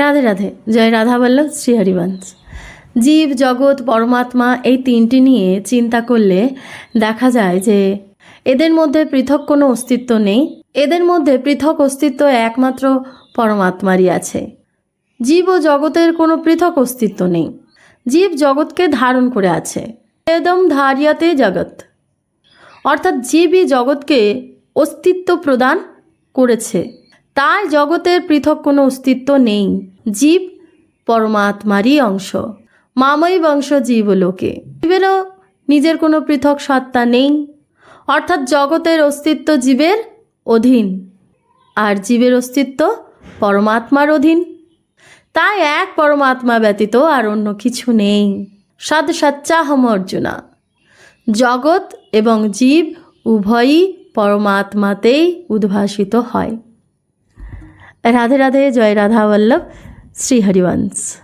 রাধে রাধে। জয় রাধা বল্লভ, শ্রী হরিবংশ। জীব, জগৎ, পরমাত্মা এই তিনটি নিয়ে চিন্তা করলে দেখা যায় যে এদের মধ্যে পৃথক কোনো অস্তিত্ব নেই। এদের মধ্যে পৃথক অস্তিত্ব একমাত্র পরমাত্মারই আছে। জীব ও জগতের কোনো পৃথক অস্তিত্ব নেই। জীব জগৎকে ধারণ করে আছে। এদম ধারিয়াতে জগৎ। অর্থাৎ জীবই জগৎকে অস্তিত্ব প্রদান করেছে। তাই জগতের পৃথক কোনো অস্তিত্ব নেই। জীব পরমাত্মারই অংশ। মাময়ী বংশ জীব লোকে জীবেরও নিজের কোনো পৃথক সত্তা নেই। অর্থাৎ জগতের অস্তিত্ব জীবের অধীন আর জীবের অস্তিত্ব পরমাত্মার অধীন। তাই এক পরমাত্মা ব্যতীত আর অন্য কিছু নেই। সদ সচ্চাহম অর্জুনা। জগৎ এবং জীব উভয়ই পরমাত্মাতেই উদ্ভাসিত হয়। রাধে রাধে জয় রাধা বল্লভ শ্রী হরিবংশ।